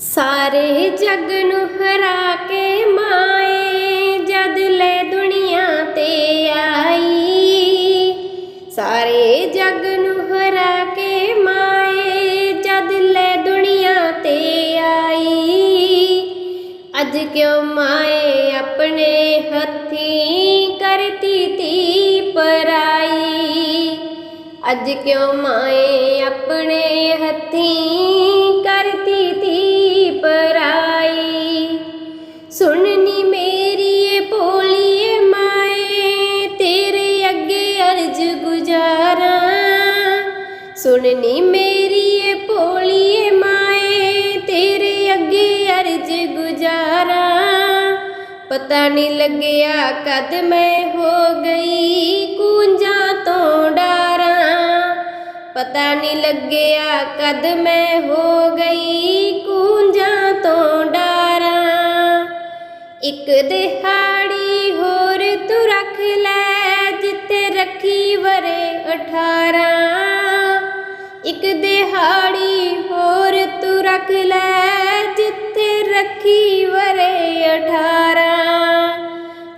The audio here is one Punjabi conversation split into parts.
ਸਾਰੇ ਜਗ ਨੂੰ ਹਰਾ ਕੇ ਮਾਏ, ਜਦ ਲੈ ਦੁਨੀਆ ਤੇ ਆਈ। ਸਾਰੇ ਜਗ ਨੂੰ ਹਰਾ ਕੇ ਮਾਏ, ਜਦ ਲੈ ਦੁਨੀਆ ਤੇ ਆਈ। ਅੱਜ ਕਿਉਂ ਮਾਏ ਆਪਣੇ ਹੱਥੀਂ, ਕਰਤੀ ਤੀ ਪਰਾਈ। ਅੱਜ ਕਿਉਂ ਮਾਏ ਆਪਣੇ ਹੱਥੀਂ, ਕਰਤੀ ਸੁਣਨੀ ਮੇਰੀ ਏ ਭੋਲੀਏ ਮਾਏ, ਤੇਰੇ ਅੱਗੇ ਅਰਜ ਗੁਜ਼ਾਰਾ। ਪਤਾ ਨਹੀਂ ਲੱਗਿਆ ਕਦ ਮੈਂ ਹੋ ਗਈ ਕੂੰਜਾਂ ਤੋਂ ਡਾਰਾਂ। ਪਤਾ ਨਹੀਂ ਲੱਗਿਆ ਕਦ ਮੈਂ ਹੋ ਗਈ ਕੂੰਜਾਂ ਤੋਂ ਡਾਰਾਂ। ਇੱਕ ਦਿਹਾੜੀ ਹੋਰ ਤੂੰ ਰੱਖ ਲੈ, ਜਿੱਥੇ ਰੱਖੀ ਵਰੇ 18 ਇੱਕ ਦਿਹਾੜੀ ਹੋਰ ਤੂੰ ਰੱਖ ਲੈ, ਜਿੱਥੇ ਰੱਖੀ ਵਰੇ 18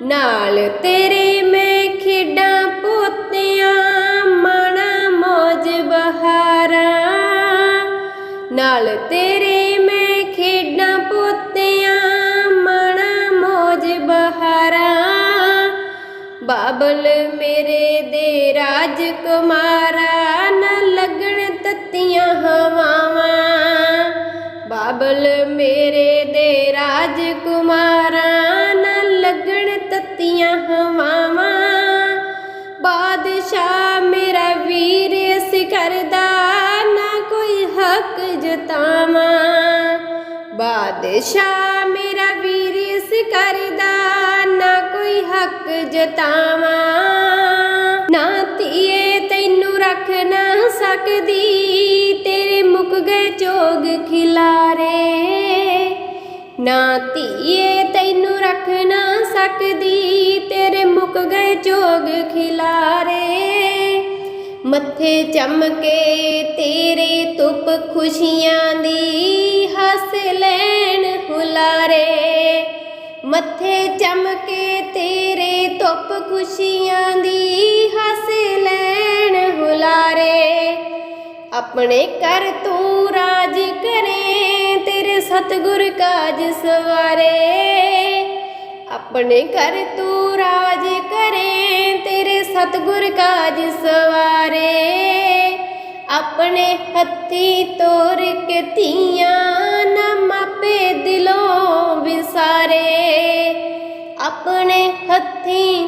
ਨਾਲ ਤੇਰੇ ਮੈਂ ਖੇਡਾਂ ਪੋਤਿਆਂ, ਮਾਣਾ ਮੌਜ ਬਹਾਰਾਂ। ਨਾਲ ਤੇਰੇ ਮੈਂ ਖੇਡਾਂ ਪੋਤਿਆਂ, ਮਾਣਾ ਮੌਜ ਬਹਾਰਾਂ। ਬਾਬਲ ਮੇਰੇ ਦੇ ਰਾਜ ਕੁਮਾਰਾ ਨਾ ਲੱਗਣ ਹਵਾਵਾਂ। ਬਾਬਲ ਮੇਰੇ ਦੇ ਰਾਜਕੁਮਾਰਾਂ ਨਾਲ ਲੱਗਣ ਤੱਤੀਆਂ ਹਵਾਵਾਂ। ਬਾਦਸ਼ਾਹ ਮੇਰਾ ਵੀਰ ਇਸ ਕਰਦਾ ਨਾ ਕੋਈ ਹੱਕ ਜਤਾਵਾਂ। ਬਾਦਸ਼ਾਹ ਮੇਰਾ ਵੀਰ ਇਸ ਕਰਦਾ ਨਾ ਕੋਈ ਹੱਕ ਜਤਾਵਾਂ। ਨਾ ਤੀਏ ਤੈਨੂੰ ਰੱਖ ਨਾ ਸਕਦੀ। ਗਏ ਚੋਗ ਖਿਲਾਰੇ। ਨਾ ਧੀਏ ਤੈਨੂੰ ਰੱਖ ਨਾ ਸਕਦੀ, ਤੇਰੇ ਮੁੱਕ ਗਏ ਚੋਗ ਖਿਲਾਰੇ। ਮੱਥੇ ਚਮਕੇ ਤੇਰੇ ਧੁੱਪ ਖੁਸ਼ੀਆਂ ਦੀ, ਹੱਸ ਲੈਣ ਹੁਲਾਰੇ। ਮੱਥੇ ਚਮਕੇ ਤੇਰੇ ਧੁੱਪ ਖੁਸ਼ੀਆਂ ਦੀ ਆਪਣੇ ਕਰ ਤੂੰ ਰਾਜ ਕਰੇ, ਤੇਰੇ ਸਤਗੁਰ ਕਾਜ ਸਵਾਰੇ। ਆਪਣੇ ਕਰ ਤੂੰ ਰਾਜ ਕਰੇ, ਤੇਰੇ ਸਤਗੁਰ ਕਾਜ ਸਵਾਰੇ। ਆਪਣੇ ਹੱਥੀ ਤੋਰ ਕੇ ਧੀਆਂ ਨਾ ਮਾਪੇ ਦਿਲੋਂ ਵਿਸਾਰੇ। ਆਪਣੇ ਹੱਥੀ